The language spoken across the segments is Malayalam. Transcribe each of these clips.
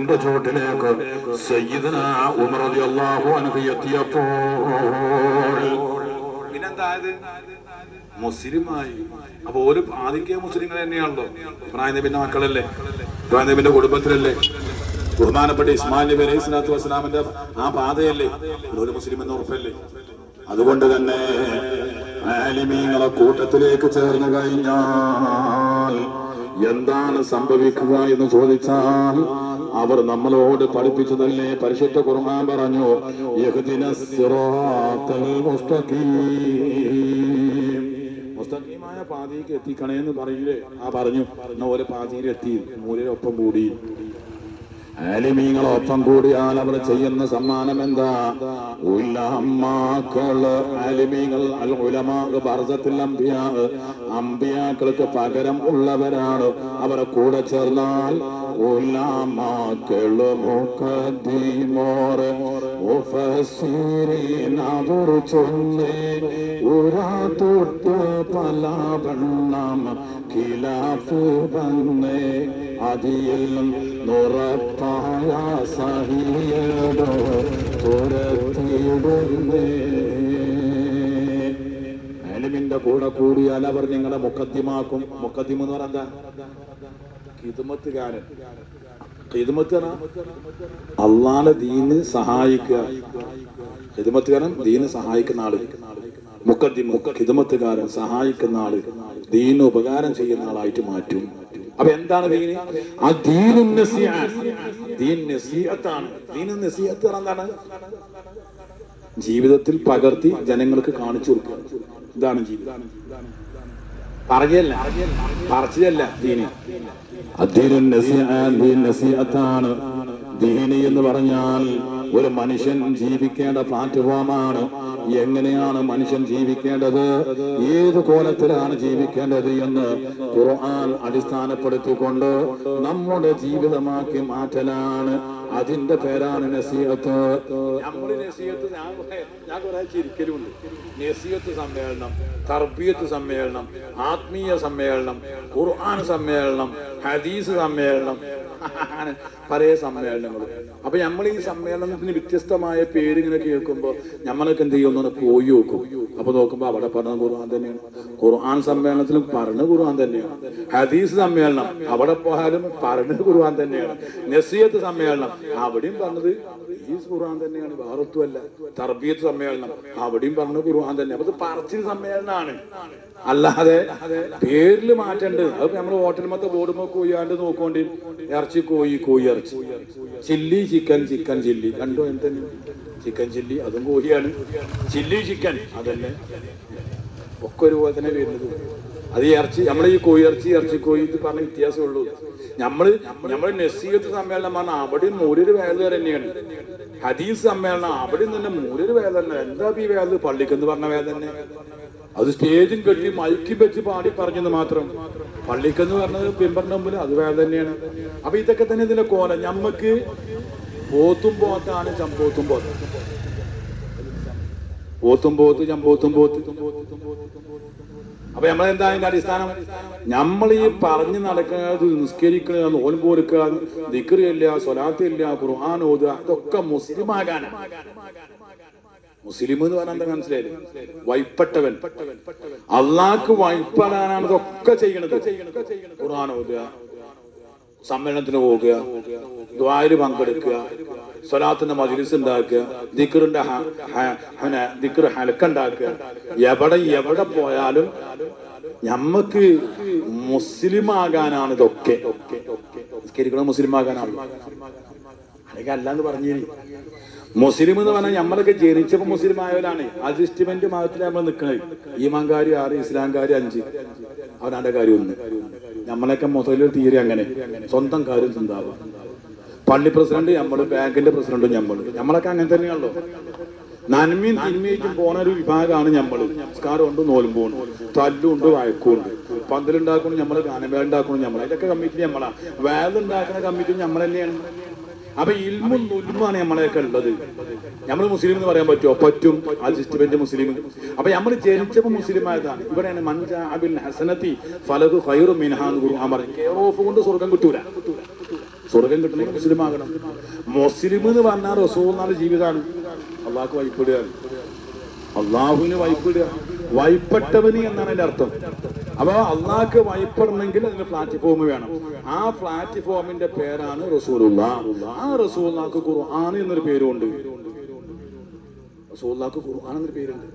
ന്റെ ചോട്ടിലേക്ക് സയ്യിദന ഉമർ റളിയല്ലാഹു അൻഹു എത്തിയപ്പോൾ പിന്നെന്തായത്? മുസ്ലിമായി. അപ്പൊ ഒരു ആദ്യം മുസ്ലിങ്ങൾ തന്നെയാണല്ലോ. ഇബ്രാഹിം നബിന്റെ മക്കളല്ലേ? ഇബ്രാഹിം കുടുംബത്തിലല്ലേ? ബഹുമാനപ്പെട്ട ഇസ്മാൻ നബി അലൈഹി സ്വലാത്തു വസ്സലാമിന്റെ ആ പാതയല്ലേ? ഒരു മുസ്ലിം എന്ന ഉറപ്പല്ലേ? അതുകൊണ്ട് തന്നെ ആലിമീങ്ങളെ കൂട്ടത്തിലേക്ക് ചേർന്ന് കഴിഞ്ഞാൽ എന്താണ് സംഭവിക്കുക എന്ന് ചോദിച്ചാൽ അവർ നമ്മളോട് പഠിപ്പിച്ചതല്ലേ? പരിശുദ്ധ ഖുർആൻ പറഞ്ഞു മുസ്തഖീമായ പാതയിലേക്ക് എത്തിക്കണേ എന്ന് പറയില്ലേ? ആ പറഞ്ഞു പറഞ്ഞ പോലെ പാതിയിൽ എത്തി മൂലൊപ്പം കൂടി. ആലിമീങ്ങളൊപ്പം കൂടിയാൽ അവർ ചെയ്യുന്ന സമ്മാനം എന്താ? ഉലമാക്കൾ ആലിമീങ്ങൾ അൽ ഉലമാക്ക് ഭർജത്തിൽ അമ്പിയാ അമ്പിയാക്കൾക്ക് പകരം ഉള്ളവരാണ്. അവരെ കൂടെ ചേർന്നാൽ ഉലമാക്കൾ മുഖദ്ദീമോറ് മുഫസ്സിരീൻ അവർ ചൊന്നേ ഉരാ തൊട്ട് പല വണ്ണം ഖിലാഫ് വന്നേ അതിയെല്ലാം നുറപ്പായ സഹിയടോ തുരത്തിയിടുന്നേ. അലിമിന്റെ കൂടെ കൂടിയാൽ അവർ നിങ്ങളെ മുക്കത്തിമാക്കും മുക്കത്തിമെന്ന് പറഞ്ഞാ അള്ളാന്റെ ദീന് സഹായിക്കുക. ഹിദമത്തുകാരൻ ദീന് സഹായിക്കുന്ന ആൾ. മുക്കത്തി മുക്ക ഹിദമത്തുകാരൻ സഹായിക്കുന്ന ആൾ. ദീന് ഉപകാരം ചെയ്യുന്ന ആളായിട്ട് മാറ്റും. അപ്പൊ എന്താണ് ദീന്? ആ ദീനു എന്താണ്? ജീവിതത്തിൽ പകർത്തി ജനങ്ങൾക്ക് കാണിച്ചു കൊടുക്കുക. ഇതാണ് ജീവിതം? പറയല്ല. പറച്ചിലല്ല ദീനി. നസീഅത്താണ് ദീനി എന്ന് പറഞ്ഞാൽ ഒരു മനുഷ്യൻ ജീവിക്കേണ്ട പ്ലാറ്റ്ഫോമാണ്. എങ്ങനെയാണ് മനുഷ്യൻ ജീവിക്കേണ്ടത്? ഏത് കോലത്തിലാണ് ജീവിക്കേണ്ടത് എന്ന് ഖുർആൻ അടിസ്ഥാനപ്പെടുത്തിക്കൊണ്ട് നമ്മുടെ ജീവിതമാക്കി മാറ്റലാണ്. അതിന്റെ പേരാണ് നസീഹത്ത്. ഞാൻ നസീഹത്ത് സമ്മേളനം തർബീയത്ത് സമ്മേളനം ആത്മീയ സമ്മേളനം ഖുർആൻ സമ്മേളനം ഹദീസ് സമ്മേളനം അങ്ങനെ പല സമ്മേളനങ്ങളും. അപ്പൊ നമ്മൾ ഈ സമ്മേളനത്തിന് വ്യത്യസ്തമായ പേര് ഇങ്ങനെ കേൾക്കുമ്പോൾ നമ്മളൊക്കെ എന്ത് ചെയ്യുന്നു പോയി നോക്കും. അപ്പൊ നോക്കുമ്പോ അവിടെ പറഞ്ഞ ഖുർആൻ തന്നെയാണ്. ഖുർആൻ സമ്മേളനത്തിലും പറഞ്ഞ ഖുർആൻ തന്നെയാണ്. ഹദീസ് സമ്മേളനം അവിടെ പോയാലും പറഞ്ഞ ഖുർആൻ തന്നെയാണ്. നസീഹത്ത് സമ്മേളനം അവിടെയും പറഞ്ഞത് ഈ ഖുർആൻ തന്നെയാണ് വേറൊത്തുമല്ല തർബീയത്ത് സമ്മേളനം. അവിടെയും പറഞ്ഞ ഖുർആൻ തന്നെ. അപ്പൊ പറച്ചിൽ സമ്മേളനമാണ് അല്ലാതെ പേരിൽ മാറ്റണ്ട്. അത് നമ്മൾ ഹോട്ടൽ മൊത്ത ബോർഡുമ്പോ കൊയ്യാണ്ട് നോക്കോണ്ടി ഇറച്ചി കോയി കോയി ഇറച്ചി. Chilli chicken chicken chilli. കണ്ടോ എന്തെങ്കിലും ചിക്കൻ ചില്ലി അതും കോഴിയാണ് ചില്ലി ചിക്കൻ അതന്നെ. ഒക്കെ ഒരുപോലെ തന്നെ വരുന്നത്. അത് ഇറച്ചി നമ്മൾ ഈ കോഴി ഇറച്ചി ഇറച്ചി കോഴി ഇത് പറഞ്ഞ വ്യത്യാസമുള്ളൂ നമ്മൾ നമ്മൾ നസീഹത്ത് സമ്മേളനം പറഞ്ഞാൽ അവിടെയും മൂലൊരു വേല തന്നെയാണ്. ഹദീസ് സമ്മേളനം അവിടെയും തന്നെ മൂലൊരു വേല തന്നെ. എന്താ ഈ വേല പള്ളിക്കെന്ന് പറഞ്ഞ വേല തന്നെ. അത് സ്റ്റേജിൽ കെട്ടി മൈക്കി വെച്ച് പാടി പറഞ്ഞത് മാത്രം. പള്ളിക്കെന്ന് പറഞ്ഞത് പിമ്പറിന്റെ മുമ്പിൽ അത് വേല തന്നെയാണ്. അപ്പൊ ഇതൊക്കെ തന്നെ ഇതിന്റെ കോല. ഞമ്മക്ക് പോത്തും പോത്താണ് ചമ്പോത്തും പോത്ത്. പോത്തും പോത്ത് ചമ്പോത്തും പോത്ത്. അപ്പൊ നമ്മളെന്താ അതിന്റെ അടിസ്ഥാനം? നമ്മൾ ഈ പറഞ്ഞു നടക്കുന്നത് നിസ്കരിക്കണത് നോൻപ് കൊടുക്കുക ദിക്റിയില്ല സ്വലാത്തില്ല ഖുർആൻ ഓതുക അതൊക്കെ മുസ്ലിം ആകാനാണ് മുസ്ലിം എന്ന് പറഞ്ഞാൽ എന്താ മനസ്സിലായി വൈപ്പെട്ടവൻ. അള്ളാഹ്ക്ക് വൈപ്പടാനാണ് ഇതൊക്കെ ചെയ്യണത്. ഖുർആൻ ഓതുക സമ്മേളനത്തിന് പോവുക ദ്വാരി പങ്കെടുക്കുക സ്വലാത്തിന്റെ മജ്ലിസ് ഉണ്ടാക്കുക ദിക്കറിന്റെ ദിക്കർ ഹലക്കുണ്ടാക്കുക എവിടെ എവിടെ പോയാലും ഞമ്മക്ക് മുസ്ലിം ആകാനാണ് ഇതൊക്കെ. നിസ്കരിക്കണം മുസ്ലിം ആകാനാണ് അല്ലെങ്കിൽ അല്ലാന്ന് പറഞ്ഞു മുസ്ലിം എന്ന് പറഞ്ഞാൽ നമ്മളൊക്കെ ജനിച്ചപ്പോ മുസ്ലിം ആയവരാണ് അഡ്ജസ്റ്റ്മെന്റ് മതത്തിലാണ് നമ്മൾ നിൽക്കുന്നത് ഈമാങ്കാരി ആറ് ഇസ്ലാംകാരി അഞ്ച്. അവനാന്റെ കാര്യം ഒന്ന് നമ്മളൊക്കെ മൊത്തത്തിൽ തീരെ അങ്ങനെ. സ്വന്തം കാര്യം ചിന്താവുക പള്ളി പ്രസിഡന്റ് നമ്മൾ ബാങ്കിന്റെ പ്രസിഡന്റും നമ്മൾ നമ്മളൊക്കെ അങ്ങനെ തന്നെയാണല്ലോ. നന്മയും തിന്മയും പോണ ഒരു വിഭാഗമാണ് നമ്മൾ സംസ്കാരം ഉണ്ട് നോലുമ്പോ ഉണ്ട് തല്ലുണ്ട് വഴക്കുണ്ട് പന്തലുണ്ടാക്കണം നമ്മൾ ഗാനമേള ഉണ്ടാക്കണം നമ്മൾ ഇതൊക്കെ കമ്മിറ്റി നമ്മളാ വേദ ഉണ്ടാക്കുന്ന കമ്മിറ്റി നമ്മൾ അപ്പൊ ഇൽമും നുൽമാണ് നമ്മളെയൊക്കെ ഉള്ളത്. നമ്മൾ മുസ്ലിം എന്ന് പറയാൻ പറ്റുമോ? പറ്റും. അഡ്ജസ്റ്റ്മെന്റ് മുസ്ലിം. അപ്പൊ നമ്മൾ ജനിച്ചപ്പോ മുസ്ലിം ആയതാണ് ഇവിടെയാണ് മൻജാ അബിൽ ഹസനത്തി ഫലതു ഫൈറു മിനഹാന്ന് എന്ന് ഖുർആൻ പറഞ്ഞു കെയർ ഓഫ് കൊണ്ട് സ്വർഗം കിട്ടൂല. സ്വർഗം കിട്ടണമെങ്കിൽ മുസ്ലിം ആകണം. മുസ്ലിം എന്ന് പറഞ്ഞാൽ റസൂന്നാണ് ജീവിതമാണ്. അള്ളാഹ്ക്ക് വൈപ്പിടുകയാണ് അള്ളാഹുവിന് വൈപ്പിടുക വൈപ്പെട്ടവന് എന്നാണ് എന്റെ അർത്ഥം. അപ്പൊ അള്ളാഹ്ക്ക് വൈപ്പറണമെങ്കിൽ അതിന് പ്ലാറ്റ്ഫോം വേണം. ആ പ്ലാറ്റ്ഫോമിന്റെ പേരാണ് റസൂലുള്ള. ആ റസൂല്ലാക്ക് ഖുർആൻ എന്നൊരു പേരുണ്ട്. റസൂല്ലാക്ക് ഖുർആൻ എന്നൊരു പേരുണ്ട്.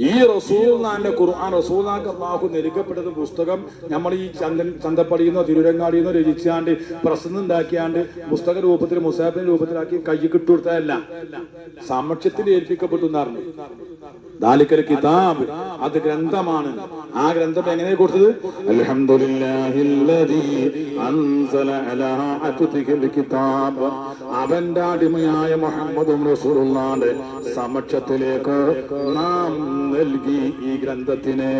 ഈ റസൂലിന്റെ ഖുർആൻ റസൂലാക്ക് അള്ളാഹു നെരുക്കപ്പെട്ടത് പുസ്തകം നമ്മൾ ഈ ചന്ദൻ ചന്തപ്പടിയെന്നോ തിരുരങ്ങാടിയെന്നോ രചിച്ചാണ്ട് പ്രസന്ന് ഉണ്ടാക്കിയാണ്ട് പുസ്തക രൂപത്തിൽ മുസാഫിന്റെ രൂപത്തിലാക്കി കൈ കിട്ടുകൊടുത്തതല്ല. സാമക്ഷ്യത്തിൽ ഏൽപ്പിക്കപ്പെട്ടു എന്നായിരുന്നു ദാലിക്കൽ കിതാബ്. അത് ഗ്രന്ഥമാണ്. ആ ഗ്രന്ഥം എങ്ങനെ കൊടുത്തത്? കിതാബ്. അവന്റെ അടിമയായ മുഹമ്മദും റസൂലുള്ളാന്റെ സമക്ഷത്തിലേക്ക് നാം നൽകി ഈ ഗ്രന്ഥത്തിനെ.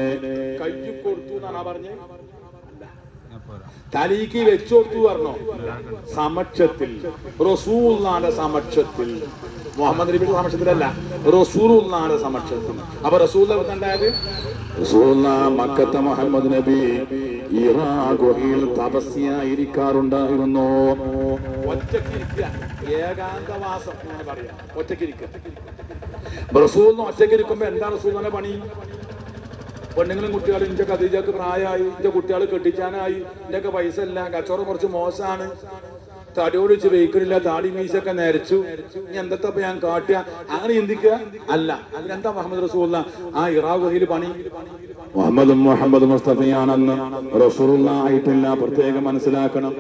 കൈ കൊടുത്തു എന്നാണ് പറഞ്ഞത് തലീക്ക് വെച്ചു കൊടുത്തു പറഞ്ഞോ? സമക്ഷത്തിൽ. റസൂൽനാന്റെ സമക്ഷത്തിൽ. മുഹമ്മദ് നബിയുടെ സമക്ഷത്തിലല്ല റസൂലുള്ളാന്റെ സമക്ഷത്തിൽ അപ്പൊ റസൂൽ റസൂലുള്ള മക്കത്തെ മുഹമ്മദ് നബി ഇറാ ഗുഹയിൽ തപസ്യായിരിക്കാറുണ്ടായിരുന്നു ഒറ്റക്കിരിക്കുക ഏകാന്തവാസം എന്ന് പറയാം. ഒറ്റക്കിരിക്കുക റസൂലിന് ഒറ്റക്കിരിക്കുമ്പോ എന്താ റസൂലിന്റെ പണി? പെണ്ണുങ്ങളും കുട്ടികളും ഇന്റെ കദീജക്ക് പ്രായമായി ഇന്റെ കുട്ടികൾ കെട്ടിച്ചാനായി ഇന്റെ പൈസ ഇല്ല കച്ചവടം കുറച്ച് മോശമാണ്. തടിയോട് വെച്ച് വെഹിക്കിളില്ല താടി മീശൊക്കെ നരച്ചു. ഇനി ഞാൻ കാട്ടുക? അങ്ങനെ ചിന്തിക്കുക? അല്ല. അതിനെന്താ മുഹമ്മദ് റസൂല്ല ആ ഇറാഖുഹയിൽ പണി? മുഹമ്മദും മുഹമ്മദ് മുസ്തഫയാണെന്ന് റസൂറുള്ള ആയിട്ടില്ല. പ്രത്യേകം മനസ്സിലാക്കണം.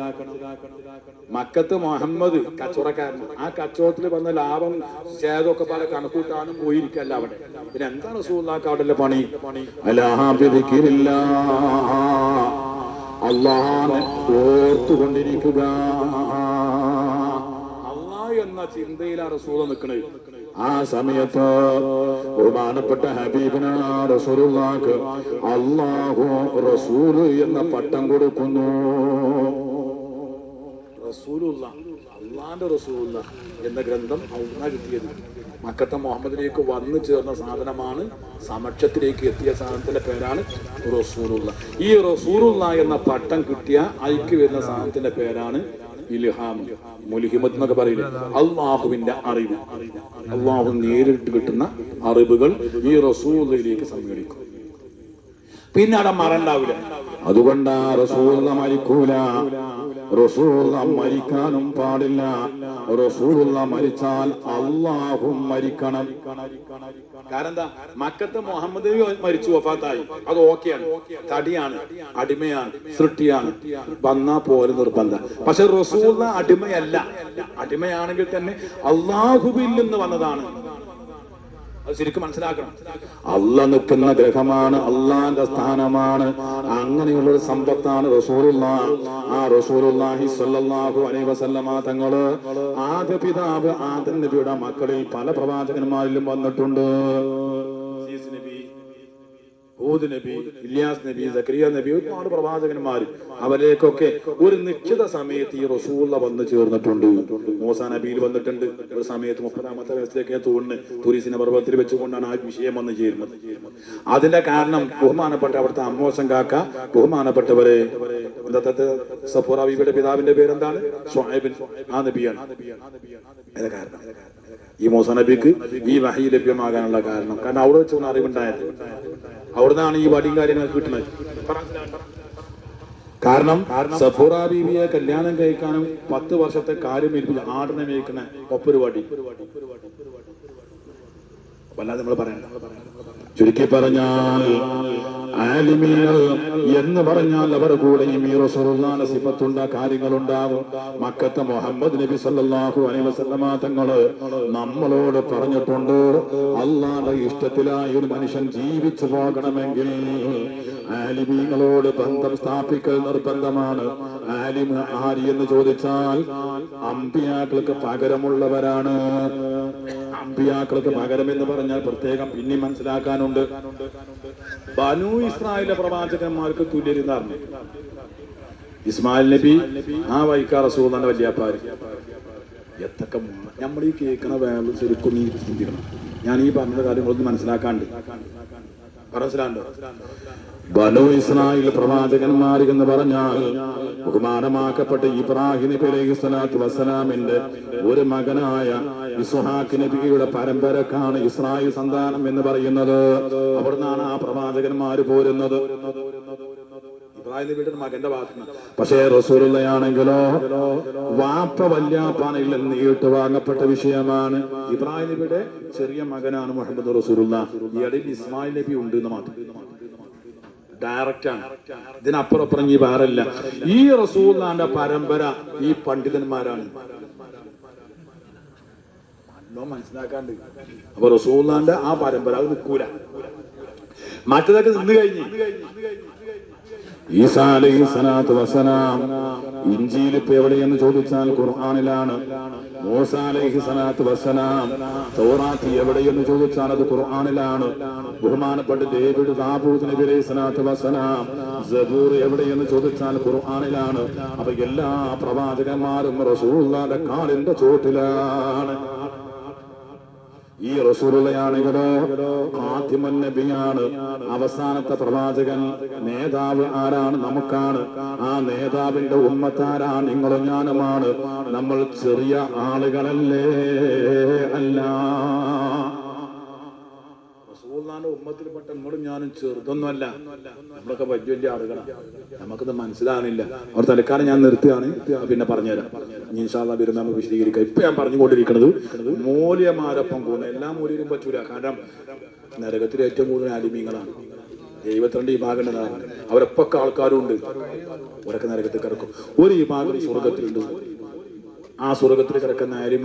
മക്കത്ത് മുഹമ്മദ് കച്ചവടക്കാരൻ. ആ കച്ചവടത്തിൽ വന്ന ലാഭം ചേതൊക്കെ പല കണക്കൂട്ടാനും പോയിരിക്കല്ല അവിടെ. പിന്നെ എന്താണ് റസൂല്ലാക്ക് പണി? പണി അലാഹാബിദിക്കില്ല അള്ളാഹാനെ ഓർത്തുകൊണ്ടിരിക്കുക. അള്ളാഹ് എന്ന ചിന്തയിലാണ് റസൂല നിൽക്കുന്നത് ആ സമയത്ത് ബഹുമാനപ്പെട്ട ഹബീബിനാക്ക് റസൂലുള്ളാക്ക് അള്ളാഹു റസൂൽ എന്ന പട്ടം കൊടുക്കുന്നു. റസൂലുള്ള അള്ളാന്റെ റസൂലുള്ള എന്ന ഗ്രന്ഥം അവിടുന്ന് കിട്ടിയത്. മക്കത്തെ മുഹമ്മദിലേക്ക് വന്നു ചേർന്ന സാധനമാണ് സമക്ഷത്തിലേക്ക് എത്തിയ സാധനത്തിന്റെ പേരാണ് റസൂലുള്ള. ഈ റസൂലുള്ള എന്ന പട്ടം കിട്ടിയ ഐക്ക് വരുന്ന സാധനത്തിന്റെ പേരാണ് ഇൽഹാം. എന്നൊക്കെ പറയില്ലേ? അള്ളാഹുവിന്റെ അറിവ്. അള്ളാഹു നേരിട്ട് കിട്ടുന്ന അറിവുകൾ ഈ റസൂലിലേക്ക് സംഘടിക്കും. പിന്നെ അവിടെ മറണ്ടാവില്ല. അതുകൊണ്ടാ റസൂല മരിക്കൂല. മരിക്കാനും പാടില്ല. റസൂള്ള മരിച്ചാൽ അള്ളാഹും മരിക്കണം. കാരണം മക്കത്തെ മുഹമ്മദ് മരിച്ചു വഫാത്തായി. അത് ഓക്കെയാണ്. തടിയാണ് അടിമയാണ് സൃഷ്ടിയാണ്. വന്നാ പോലെ നിർബന്ധം. പക്ഷെ റസൂള്ള അടിമയല്ല. അടിമയാണെങ്കിൽ തന്നെ അള്ളാഹുബിൽ നിന്ന് വന്നതാണ്. അത് ശരിക്കും മനസ്സിലാക്കണം. അല്ല നിൽക്കുന്ന ഗ്രഹമാണ് അള്ളാന്റെ സ്ഥാനമാണ്. അങ്ങനെയുള്ള ഒരു സമ്പത്താണ് റസൂറുള്ള ആ സ്വല്ലല്ലാഹു അലൈഹി വസല്ലമ തങ്ങൾ ആദ്യ പിതാവ് ആദ്യ നബിയുടെ മക്കളിൽ പല പ്രവാചകന്മാരിലും വന്നിട്ടുണ്ട്. നബി. ഹൂദ് നബി ഇല്യാസ് നബി സക്രിയ നബി ഒരുപാട് പ്രവാചകന്മാർ അവരേക്കൊക്കെ ഒരു നിശ്ചിത സമയത്ത് ഈ റസൂള്ള വന്ന് ചേർന്നിട്ടുണ്ട്. മൂസ നബിയിൽ വന്നിട്ടുണ്ട്. ഒരു സമയത്ത് മുപ്പതാമത്തെ വയസ്സിലേക്ക് തോന്നുന്നു. തുരിസിനെ പർവതത്തിൽ വെച്ചുകൊണ്ടാണ് ആ വിഷയം വന്ന് ചേരുന്നത്. അതിന്റെ കാരണം ബഹുമാനപ്പെട്ട അവിടുത്തെ അമ്മോസം കാക്ക ബഹുമാനപ്പെട്ടവരെ സഫൂർ അബീബിയുടെ ബീബിയുടെ പിതാവിന്റെ പേരെന്താണ്? ഷുഹൈബിൻ ആ നബിയാണ്. കാരണം. ഈ മൂസ നബിക്ക് ഈ വഹി ലഭ്യമാകാനുള്ള കാരണം. കാരണം അവിടെ വെച്ചുകൊണ്ട് അറിവുണ്ടായത്. അവിടുന്നാണ് ഈ വടിയും കാര്യങ്ങളൊക്കെ കിട്ടുന്നത്. കാരണം സഫൂറ ബീവിയെ കല്യാണം കഴിക്കാനും പത്ത് വർഷത്തെ കാര്യം ഏൽപ്പിച്ച് ആടിനെ മേയ്ക്കുന്ന ഒപ്പൊരു വടി. വല്ലാതെ നമ്മൾ പറയണ്ട. ചുരുക്കി പറഞ്ഞാൽ എന്ന് പറഞ്ഞാൽ അവർ കൂടെയും ഈ റസൂലുള്ളാഹിന്റെ സിഫത്തുണ്ട കാര്യങ്ങളുണ്ടാവും. മക്കത്തെ മുഹമ്മദ് നബി സല്ലാഹു അലൈഹി വസല്ലമ തങ്ങൾ നമ്മളോട് പറഞ്ഞിട്ടുണ്ട് അള്ളാന്റെ ഇഷ്ടത്തിലായി ഒരു മനുഷ്യൻ ജീവിച്ചു പോകണമെങ്കിൽ ആലിമീങ്ങളോട് ബന്ധം സ്ഥാപിക്കൽ നിർബന്ധമാണ്. ആലിമ ആരി എന്ന് ചോദിച്ചാൽ അമ്പിയാക്കൾക്ക് പകരമുള്ളവരാണ്. അമ്പിയാക്കൾക്ക് പകരം എന്ന് പറഞ്ഞാൽ പ്രത്യേകം പിന്നെ മനസ്സിലാക്കാനുണ്ട്. ബനു ഇസ്രായേലിലെ പ്രവാചകന്മാർക്ക് തുല്യരുന്നായിരുന്നു ഇസ്മായിൽ നബി ആ വൈക്കാ തന്നെ വല്യാപ്പാര്. എത്തൊക്കെ നമ്മൾ ഈ കേൾക്കണ വേറെ ശരിക്കും നീ ചിന്തിക്കണം. ഞാൻ ഈ പറഞ്ഞ കാര്യങ്ങളൊന്നും മനസ്സിലാക്കാണ്ട്. മനസ്സിലാണ്ടോ ബനു ഇസ്രായേൽ പ്രവാചകന്മാർ എന്ന് പറഞ്ഞാൽ ബഹുമാനമാക്കപ്പെട്ട ഇബ്രാഹിം നബി അലൈഹി സ്വലാത്തു വസ്സലാമിന്റെ ഒരു മകനായ ഇസ്ഹാഖ് നബിയുടെ പരമ്പരക്കാണ് ഇസ്രായേൽ സന്താനം എന്ന് പറയുന്നത്. അവിടുന്നാണ് ആ പ്രവാചകന്മാര് പോരുന്നത്. ഇബ്രാഹിം നബിയുടെ മകന്റെ പക്ഷേ റസൂലുള്ളയാണെങ്കിലോ വാപ്പ വല്യാപ്പാനയിൽ നീട്ട് വാങ്ങപ്പെട്ട വിഷയമാണ് ഇബ്രാഹിം നബിയുടെ ചെറിയ മകനാണ് മുഹമ്മദ് റസൂലുള്ള. ഈ ഇടയിൽ ഇസ്മായിൽ നബി ഉണ്ട് എന്ന് മാത്രം. ഡയറക്റ്റ് ആണ്. ഇതിനപ്പുറം അപ്പുറം ഈ വേറല്ല. ഈ റസൂല്ലാന്റെ പരമ്പര ഈ പണ്ഡിതന്മാരാണ്. മനസ്സിലാക്കാണ്ട്. അപ്പൊ റസൂല്ലാന്റെ ആ പരമ്പര അത് നിൽക്കൂല മറ്റതൊക്കെ നിന്ന് കഴിഞ്ഞ്. ഈസാ അലൈഹി എവിടെയെന്ന് ചോദിച്ചാൽ ഖുർആനിലാണ്. മൂസ സനാത്ത് വസനാം തോറാത്ത് എവിടെയെന്ന് ചോദിച്ചാൽ അത് ഖുർആാനിലാണ്. ബഹുമാനപ്പെട്ട ഡേവിഡ് ദാബൂദ് നബിലെ സനാത്ത് വസനാം ജബൂർ എവിടെയെന്ന് ചോദിച്ചാൽ ഖുർആാനിലാണ്. അപ്പൊ എല്ലാ പ്രവാചകന്മാരും റസൂലുള്ളാഹിന്റെ കാലിന്റെ ചോട്ടിലാണ്. ഈ റസൂലുള്ളയാണെങ്കിലോ ആദ്യമൻ നബിയാണ്. അവസാനത്തെ പ്രവാചകൻ. നേതാവ് ആരാണ്? നമുക്കാണ്. ആ നേതാവിന്റെ ഉമ്മത്താരാണ് നിങ്ങളും ഞാനുമാണ്. നമ്മൾ ചെറിയ ആളുകളല്ലേ? അല്ല. റസൂലുള്ളാഹിന്റെ ഉമ്മത്തിൽപ്പെട്ട നമ്മളും ഞാനും ചെറുതൊന്നുമല്ല. നമ്മളൊക്കെ വലിയ വലിയ ആളുകളാണ് നമുക്കത് മനസ്സിലാകുന്നില്ല അവർ തലക്കാലം ഞാൻ നിർത്തുകയാണ്. പിന്നെ പറഞ്ഞുതരാം. ഇൻഷാല്ലാ വരുന്ന നമുക്ക് വിശദീകരിക്കാം. ഇപ്പൊ ഞാൻ പറഞ്ഞുകൊണ്ടിരിക്കുന്നത് മൂല്യമാരൊപ്പം കൂടുതൽ എല്ലാ മൂല്യരും പറ്റൂല. കാരണം നരകത്തിൽ ഏറ്റവും കൂടുതൽ ആലിമീങ്ങളാണ് എഴുപത്തിരണ്ട് വിഭാഗം അവരൊപ്പൊക്കെ ആൾക്കാരും ഉണ്ട് അവരൊക്കെ നരകത്തിൽ കിടക്കും. ഒരു വിഭാഗം സ്വർഗത്തിലുണ്ട് ആ സ്വർഗത്തിൽ കിടക്കുന്ന ആരും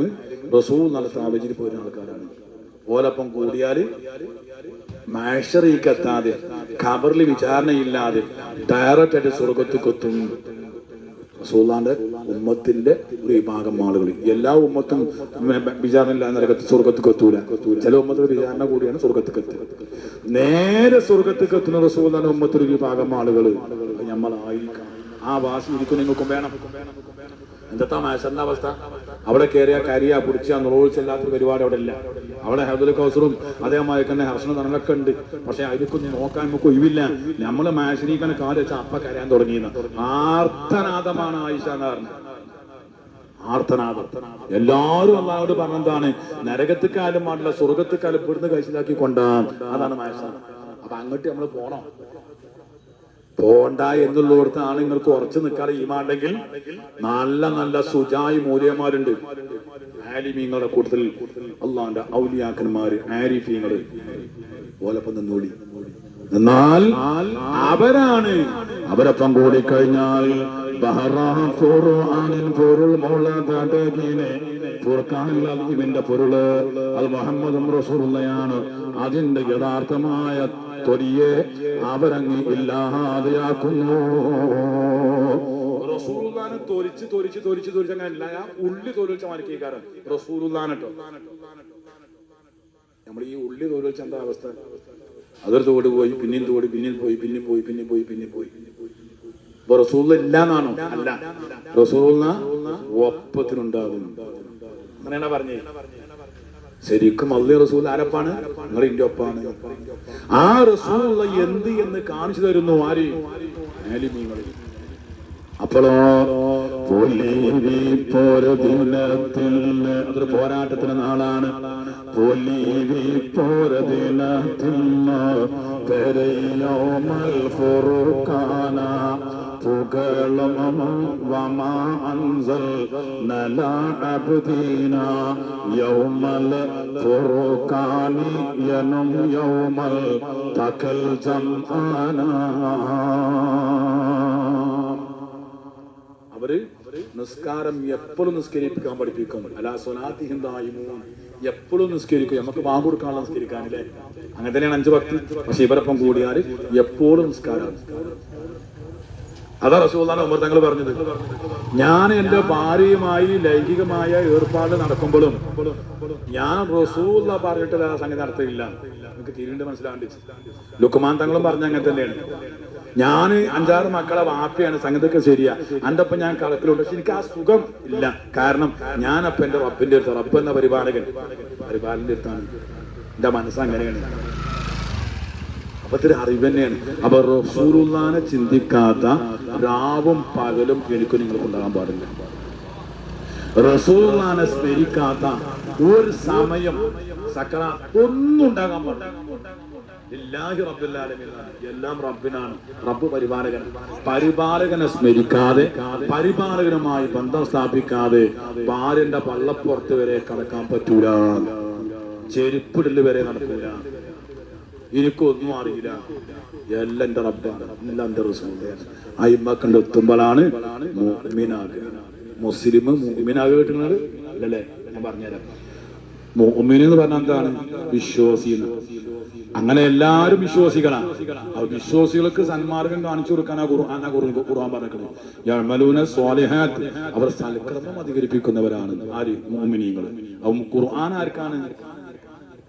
റസൂൽ നല്ല സ്ഥാപിച്ചിട്ട് പോരുന്ന ആൾക്കാരാണ്. ഓലപ്പം കൂടിയാൽ മാഷറിക്ക് എത്താതെ ഖബറിൽ വിചാരണയില്ലാതെ ഡയറക്റ്റ് ആയിട്ട് സ്വർഗത്തിൽ കൊത്തും. റസൂള്ളാന്റെ ഉമ്മത്തിന്റെ ഒരു വിഭാഗം ആളുകൾ എല്ലാ ഉമ്മത്തും വിചാരണ ഇല്ലാതെ നരകത്ത് സ്വർഗത്തിൽ കൊത്തൂല. ചില ഉമ്മത്തിൽ വിചാരണ കൂടിയാണ് സ്വർഗത്തിൽ എത്തുക നേരെ സ്വർഗത്തിൽ എത്തുന്ന ഉമ്മത്തിന്റെ ഒരു വിഭാഗം ആളുകൾ നമ്മളായിരിക്കണം ആ വാശി ഇരിക്കും നിങ്ങൾക്കും വേണം. എന്താ മാഷറിന്റെ അവസ്ഥ? അവിടെ കയറിയ കരിയ പുടിച്ച നുറവിച്ചല്ലാത്തൊരു പരിപാടി അവിടെ ഇല്ല. അവിടെ ഹെദുൽ കൗസറും അതേമാതിരി തന്നെ ഹർഷണ തണലൊക്കെ ഉണ്ട്. പക്ഷെ അതിനൊക്കെ നോക്കാൻ നമുക്ക് ഒഴിവില്ല. നമ്മൾ മാഷരീക്കനെ കാൽ വെച്ച അപ്പ കരയാൻ തുടങ്ങിയെന്ന് എന്ന് പറഞ്ഞത് ആർത്തനാദം. എല്ലാരും അള്ളാഹോട് പറഞ്ഞെന്താണ്? നരകത്തിക്കാലും പാടില്ല സ്വർഗത്തിക്കാലും ഇവിടുന്ന് കഴിച്ചിലാക്കി കൊണ്ടാണ് അതാണ് മാഷ. അപ്പൊ അങ്ങോട്ട് നമ്മൾ പോണം. പോണ്ട എന്നുള്ളിടത്ത് ആളുകൾക്ക് ഉറച്ചു നിൽക്കാതെ ഈമാണ്ടെങ്കിൽ നല്ല നല്ല സുജായി മൂല്യന്മാരുണ്ട്. ആലിമീങ്ങളുടെ കൂട്ടത്തിൽ അള്ളാന്റെ ഔലിയാക്കന്മാര് ആരിഫീങ്ങൾ. ഓലപ്പം നിന്നോളി. എന്നാൽ അവരാണ്. അവരൊപ്പം കൂടി കഴിഞ്ഞാൽ പൊരുൾ അത് മുഹമ്മദും അതിന്റെ യഥാർത്ഥമായ തൊലിയെ അവരങ്ങ് ഇല്ലാതെയാക്കുന്നു. റസൂലുള്ളാനെ തൊലിച്ച് തൊലിച്ച് തൊലിച്ച് തൊലിച്ച് അങ്ങനെ അല്ല ഉള്ളി തൊലിച്ച മാലിക്കേക്കാരൻ റസൂലുള്ളാനട്ടോ നമ്മൾ ഈ ഉള്ളി തൊലിച്ച എന്താ അവസ്ഥ? അതൊരു തോട് പോയി പിന്നെയും തോട് പിന്നെയും പോയി പിന്നെ പോയി പിന്നെ പോയി പിന്നെ പോയി. അപ്പൊ ഇല്ലാന്നാണോ? അല്ല. റസൂള്ള ഒപ്പത്തിനുണ്ടാകുന്നു. അങ്ങനെയാണ് പറഞ്ഞേ ശരിക്കും അള്ളി റസൂൽ ആരപ്പാണ്? നിങ്ങൾ ഇന്റെ ഒപ്പാണ്. ആ റസൂൽ എന്ത് എന്ന് കാണിച്ചു തരുന്നു ആര്? അപ്പോഴോ അതൊരു പോരാട്ടത്തിന് നാളാണ്. പോരദിനത്തിൽ അവർ നിസ്കാരം എപ്പോഴും നിസ്കരിപ്പിക്കാൻ പഠിപ്പിക്കും. അല്ല സ്വലാത്തിഹിം ദായിമൂൻ. എപ്പോഴും നിസ്കരിക്കും. നമുക്ക് ബാങ്ക് കൊടുക്കാനുള്ള നിസ്കരിക്കാനില്ലേ? അങ്ങനെ തന്നെയാണ് അഞ്ചു ഭക്തി. പക്ഷെ ഇവരൊപ്പം കൂടിയാൽ എപ്പോഴും നിസ്കാരം. അതാ റസൂള്ളാണ് ഉമർ തങ്ങൾ പറഞ്ഞത്. ഞാൻ എന്റെ ഭാര്യയുമായി ലൈംഗികമായ ഏർപ്പാട് നടക്കുമ്പോഴും ഞാൻ റസൂള്ള പറഞ്ഞിട്ട് ആ സംഗതി നടത്തിയില്ല. എനിക്ക് തിരിണ്ട് മനസ്സിലാണ്ട് ലുക്കുമാൻ തങ്ങളും പറഞ്ഞ അങ്ങനെ തന്നെയാണ്. ഞാൻ അഞ്ചാറ് മക്കളെ വാപ്പയാണ്. സംഗതിക്ക് ശരിയാ. എന്റെ ഒപ്പം ഞാൻ കളത്തിലുണ്ട്. പക്ഷെ എനിക്ക് ആ സുഖം ഇല്ല. കാരണം ഞാനപ്പം എന്റെ റബ്ബിന്റെ അടുത്ത് റബ്ബ് എന്ന പരിപാലകൻ. പരിപാലന്റെ അടുത്താണ്. എന്റെ മനസ്സ് അങ്ങനെയാണ്. അപ്പൊ ഇതൊരു അറിവ് തന്നെയാണ്. അപ്പൊ റസൂലുള്ളാനെ ചിന്തിക്കാത്ത രാവും പകലും എനിക്ക് നിങ്ങൾക്ക് ഉണ്ടാകാൻ പാടില്ല. റസൂലുള്ളാനെ സ്മരിക്കാത്ത ഒരു സമയം സക്കറ ഒന്നും ഉണ്ടാകാൻ പാടില്ല. എല്ലാം റബ്ബിനാണ്. റബ്ബ് പരിപാലകൻ. പരിപാലകനെ സ്മരിക്കാതെ പരിപാലകനുമായി ബന്ധം സ്ഥാപിക്കാതെ ഭാര്യന്റെ പള്ളപ്പുറത്ത് വരെ കടക്കാൻ പറ്റൂല. ചെരുപ്പിടൽ വരെ നടക്കൂല. എനിക്കൊന്നും അറിയില്ല. എല്ലാം എന്റെ റബ്ബാണ് എല്ലാം എന്റെ റസൂലാണ് അയിമക്കണ്ട് എത്തുമ്പോഴാണ് മുസ്ലിം മുഅ്മിനാകുക കിട്ടുന്നത് അല്ലല്ലേ ഞാൻ പറഞ്ഞുതരാം. മുഅ്മിൻ എന്ന് പറഞ്ഞാൽ എന്താണ്? വിശ്വാസി. അങ്ങനെ എല്ലാവരും വിശ്വാസികളാണ്. വിശ്വാസികൾക്ക് സന്മാർഗം കാണിച്ചു കൊടുക്കാനാ ഖുർആൻ ഖുർആൻ പറഞ്ഞിരിക്കുന്നത് യഅ്മലൂന സ്വാലിഹാത്ത്. അവർ സൽക്കർമ്മം അധികരിപ്പിക്കുന്നവരാണ് ആര്? മോമിനിയങ്ങൾ ഖുർആൻ ആർക്കാണ്?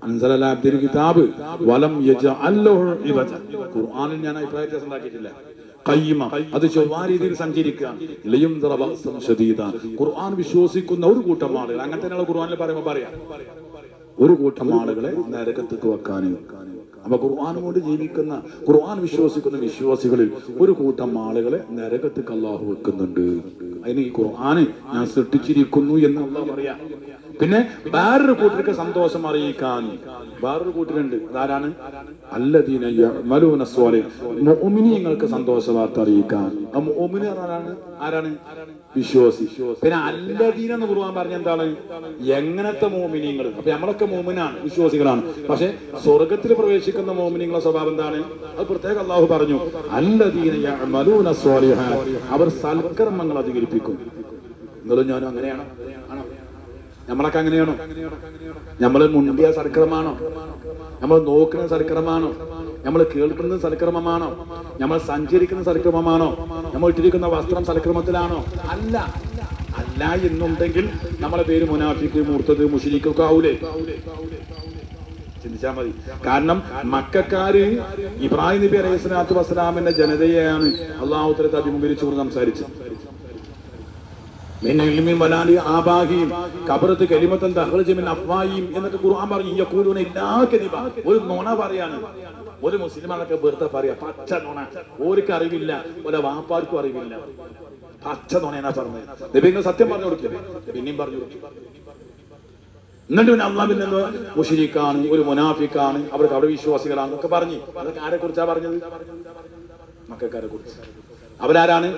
അൻസല അലാ അബ്ദിൽ കിതാബ് വലം യജ ഇവജ. ഖുർആനിൽ ഞാൻ അഭിപ്രായ വ്യത്യാസം ഉണ്ടാക്കിയിട്ടില്ല. കയ്യമ അത് ചൊവ്വാ രീതിയിൽ സഞ്ചരിക്കുക. ഖുർആൻ വിശ്വസിക്കുന്ന ഒരു കൂട്ടം ആളുകൾ അങ്ങനെ തന്നെയുള്ള ഖുർആനിൽ പറയുമ്പോൾ പറയാം. ഒരു കൂട്ടം ആളുകളെ നരകത്തേക്ക് വെക്കാനും. അപ്പൊ ഖുർആൻ കൊണ്ട് ജീവിക്കുന്ന ഖുർആൻ വിശ്വസിക്കുന്ന വിശ്വാസികളിൽ ഒരു കൂട്ടം ആളുകളെ നരകത്തേക്ക് അള്ളാഹു വെക്കുന്നുണ്ട്. അതിന് ഈ ഖുർആന് ഞാൻ സൃഷ്ടിച്ചിരിക്കുന്നു എന്ന് അള്ളാഹ് പറയാ. പിന്നെ വേറൊരു കൂട്ടർക്ക് സന്തോഷം അറിയിക്കാൻ. വേറൊരു കൂട്ടരുണ്ട്. അതാരാണ് അല്ലദീന മലൂന സ്വാലി. ഒമിനിയങ്ങൾക്ക് സന്തോഷ വാർത്ത അറിയിക്കാൻ. ഒമിനി ആരാണ്? ആരാണ്? വിശ്വാസി. പിന്നെ അല്ലദീന എന്ന് ഖുർആൻ പറഞ്ഞ എന്താണ്? എങ്ങനത്തെ മോമിനിയങ്ങൾ അപ്പൊ നമ്മളൊക്കെ മോമിനാണ് വിശ്വാസികളാണ്. പക്ഷെ സ്വർഗത്തിൽ പ്രവേശിക്കുന്ന മോമിനിയങ്ങളെ സ്വഭാവം എന്താണ്? അത് പ്രത്യേക അള്ളാഹു പറഞ്ഞു. അല്ലദീന മലൂന സ്വാലിഹ അവർ സൽക്കർമ്മങ്ങൾ അധികരിപ്പിക്കും. നിങ്ങളും ഞാനും അങ്ങനെയാണ്. ആണോ? നമ്മളൊക്കെ അങ്ങനെയാണോ? നമ്മൾ മുണ്ടിയ സൽക്രമാണോ നമ്മൾ നോക്കുന്ന സൽക്രമാണോ നമ്മൾ കേൾക്കുന്നത് സൽക്രമമാണോ? നമ്മൾ സഞ്ചരിക്കുന്ന സൽക്രമമാണോ? നമ്മൾ ഇട്ടിരിക്കുന്ന വസ്ത്രം സൽക്രമത്തിലാണോ? അല്ല. അല്ല എന്നുണ്ടെങ്കിൽ നമ്മളെ പേര് മുനാഫിക്ക് മൂർത്തത് മുഷിരിക്കൊക്കെ ആവൂലേ? ചിന്തിച്ചാൽ മതി. കാരണം മക്കാര് ഇബ്രാഹിം നബി അലൈഹി സ്വലാത്തു വസ്സലാമിന്റെ ജനതയെയാണ് അള്ളാഹുത്തരത്തെ അഭിമുഖീകരിച്ചുകൊണ്ട് സംസാരിച്ചത്. എന്നൊക്കെ ഖുർആൻ ഒരു നുണ പറയാണ്. ഒരു വെറുതെ പറയാ പച്ച നുണ. ഓർക്ക് അറിവില്ല ഒരു വാപ്പാർക്കും അറിവില്ല. പച്ച നുണയാണ് പറഞ്ഞത്? നബിങ്ങൾ സത്യം പറഞ്ഞു കൊടുക്കില്ല? പിന്നെയും പറഞ്ഞു എന്നിട്ട് പിന്നെ അള്ളാഹിൽ നിന്ന് മുഷിരിക്കാണ് ഒരു മുനാഫിക്കാണ് അവർക്ക് അവിടെ വിശ്വാസികളാണ് എന്നൊക്കെ പറഞ്ഞു. അതൊക്കെ ആരെ കുറിച്ചാ പറഞ്ഞത്? കുറിച്ച് അവരാരാണ്?